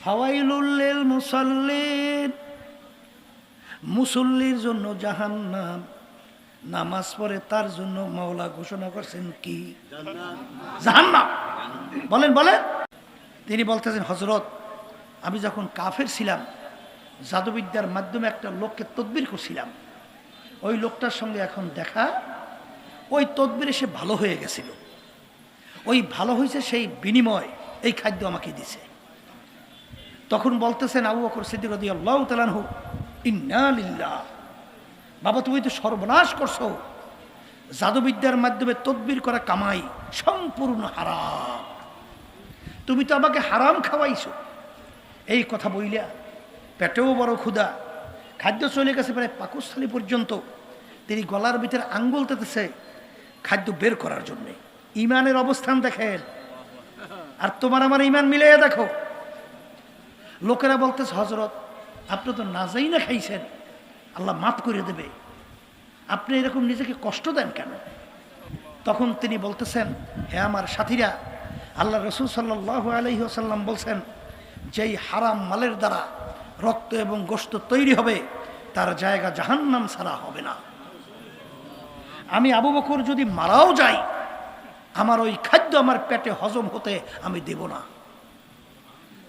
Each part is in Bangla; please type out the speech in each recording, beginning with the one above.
ফাওয়াইলুল্লিল মুসাল্লিন। মুসল্লির জন্য জাহান্নাম। নামাজ পড়ে তার জন্য মাওলা ঘোষণা করছেন কি? জাহান্নাম। বলেন বলেন। তিনি বলতেছেন হজরত আমি যখন কাফের ছিলাম জাদুবিদ্যার মাধ্যমে একটা লোককে তদবির করছিলাম। ওই লোকটার সঙ্গে এখন দেখা ওই তদবিরে সে ভালো হয়ে গেছিল। ওই ভালো হয়েছে সেই বিনিময় এই খাদ্য আমাকে দিছে। তখন বলতেছেন আবু বকর সিদ্দিক রদি আল্লাহ তালানহু ইন্নালিল্লাহ বাবা, তুমি তো সর্বনাশ করছ। জাদুবিদ্যার মাধ্যমে তদবির করা কামাই সম্পূর্ণ হারাম। তুমি তো আমাকে হারাম খাওয়াইছো। এই কথা বইলা পেটেও বড় ক্ষুধা। খাদ্য চলে গেছে প্রায় পাকস্থলী পর্যন্ত। তিনি গলার ভিতরে আঙ্গুল তেতেছে খাদ্য বের করার জন্যে। ইমানের অবস্থান দেখেন। আর তোমার আমার ইমান মিলিয়ে দেখো। লোকেরা বলতেছে হজরত আপনি তো না যাই না খাইছেন। আল্লাহ মাফ করে দেবে। আপনি এরকম নিজেকে কষ্ট দেন কেন? তখন তিনি বলতেছেন, হে আমার সাথীরা, আল্লাহ রসুল সাল্লাহ আলহি আসাল্লাম বলছেন, যেই হারাম মালের দ্বারা রক্ত এবং গোস্ত তৈরি হবে, তার জায়গা জাহান্নাম ছাড়া হবে না। আমি আবু বকর যদি মারাও যাই, আমার ওই খাদ্য আমার পেটে হজম হতে আমি দেব না।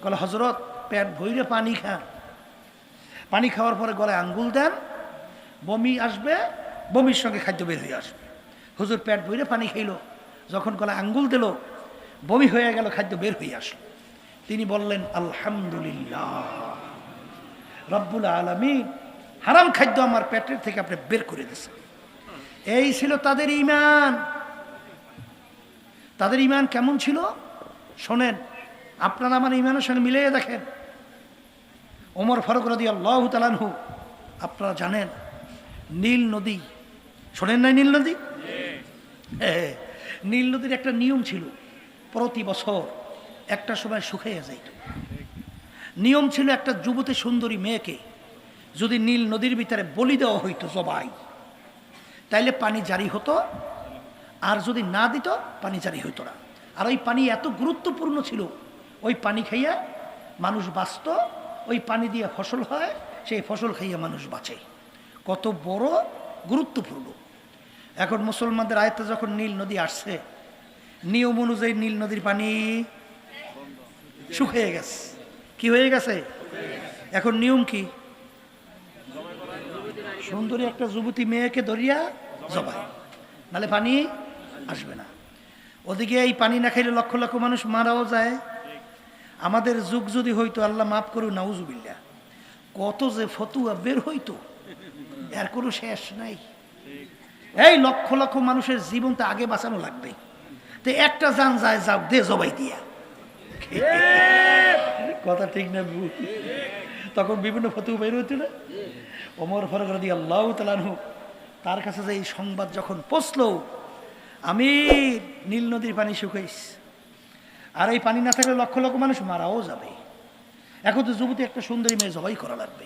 কলে হজরত পেট ভইরে পানি খান পানি খাওয়ার পরে গলায় আঙ্গুল দেন, বমি আসবে, বমির সঙ্গে খাদ্য বের হয়ে আসবে। হুজুর পেট ভইরে পানি খাইল, যখন গলায় আঙ্গুল দিল, বমি হয়ে গেল, খাদ্য বের হয়ে আসলো। তিনি বললেন, আলহামদুলিল্লাহ, রব্বুল আলমী হারাম খাদ্য আমার পেটের থেকে আপনি বের করে দিয়েছেন। এই ছিল তাদের ইমান তাদের ইমান কেমন ছিল? শোনেন, আপনারা আমার ইমানের সঙ্গে মিলিয়ে দেখেন। ওমর ফারুক রদি আল্লাহ তালানহু আপনারা জানেন নীল নদী। শোনেন নাই নীল নদী? হ্যাঁ নীল নদীর একটা নিয়ম ছিল প্রতি বছর একটা সময় শুকিয়ে যাইত নিয়ম ছিল একটা যুবতী সুন্দরী মেয়েকে যদি নীল নদীর ভিতরে বলি দেওয়া হইতো জবাই তাইলে পানি জারি হতো আর যদি না দিত পানি জারি হইতো না। আর ওই পানি এত গুরুত্বপূর্ণ ছিল ওই পানি খাইয়া মানুষ বাঁচত ওই পানি দিয়ে ফসল হয়, সেই ফসল খাইয়া মানুষ বাঁচে। কত বড় গুরুত্বপূর্ণ। এখন মুসলমানদের আয়ত্তে যখন নীল নদী আসছে, নিয়ম অনুযায়ী নীল নদীর পানি শুকিয়ে গেছে। কি হয়ে গেছে? এখন নিয়ম কি? সুন্দরী একটা যুবতী মেয়েকে ধরিয়া জবাই, নালে পানি আসবে না। ওদিকে এই পানি না খাইলে লক্ষ লক্ষ মানুষ মারাও যায়। আমাদের যুগ যদি হইতো, আল্লাহ মাফ করু নাউজুবিল্লা কত যে ফতুয়া বের হইতো, এর কোনো শেষ নাই। এই লক্ষ লক্ষ মানুষের জীবন তো আগে বাঁচানো লাগবে। তো একটা যান যায় যাও দে জবাই দিয়া। কথা ঠিক না তখন বিভিন্ন ফতু বের হইতো না। ওমর ফরক রদি আল্লাহ তালানহু তার কাছে যে এই সংবাদ যখন পৌঁছলো আমি নীল নদীর পানি শুকাইস। আর এই পানি না থাকলে লক্ষ লক্ষ মানুষ মারাও যাবে। এখন তো যুবতী একটা সুন্দরী মেয়ে জবাই করা লাগবে।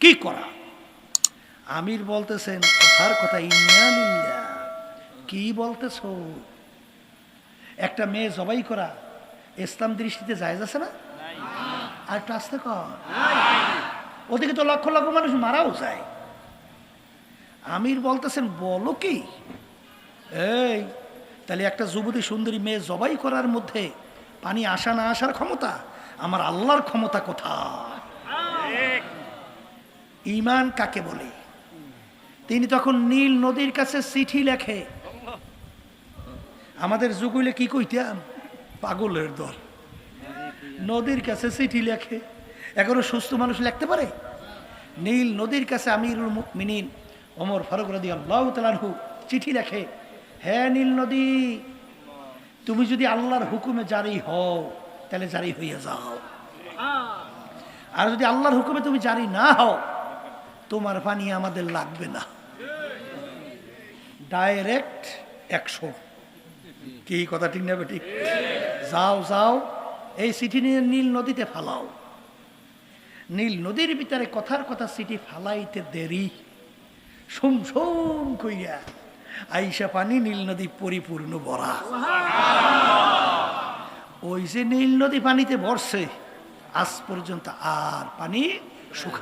কি করা? আমির বলতেছেন কথার কথা ইন্নালিল্লাহ কি বলতেছ? একটা মেয়ে জবাই করা ইসলাম দৃষ্টিতে যায় আছে না? আর একটু আসতে কর। ওদিকে তো লক্ষ লক্ষ মানুষ মারাও যায়। আমির বলতেছেন বলো কি? এই তাহলে একটা যুবতী সুন্দরী মেয়ে জবাই করার মধ্যে পানি আসা না আসার ক্ষমতা? আমার আল্লাহর ক্ষমতা কোথায়? ইমান কাকে বলে? তিনি তখন নীল নদীর কাছে চিঠি লেখে। আমাদের যুগলে কি কইতাম? পাগলের দল। নদীর কাছে চিঠি লেখে। এখনও সুস্থ মানুষ লিখতে পারে? নীল নদীর কাছে আমিরুল মিনিন ওমর ফারুক রদি আল্লাহ তালানহু চিঠি লেখে। হ্যাঁ নীল নদী, তুমি যদি আল্লাহর হুকুমে জারি হও, তাহলে জারি হইয়া যাও। আর যদি আল্লাহর হুকুমে তুমি জারি না হও, তোমার পানি আমাদের লাগবে না। ডাইরেক্ট একশো। কি কথা ঠিক নেবে ঠিক? যাও যাও, এই চিঠি নিয়ে নীল নদীতে ফালাও। নীল নদীর ভিতরে কথার কথা চিঠি ফালাইতে দেরি। সোম সোম কইয়া আইসা পানি নীল নদী পরিপূর্ণ ভরা। ওই যে নীল নদী পানিতে ভরছে, আজ পর্যন্ত আর পানি শুকা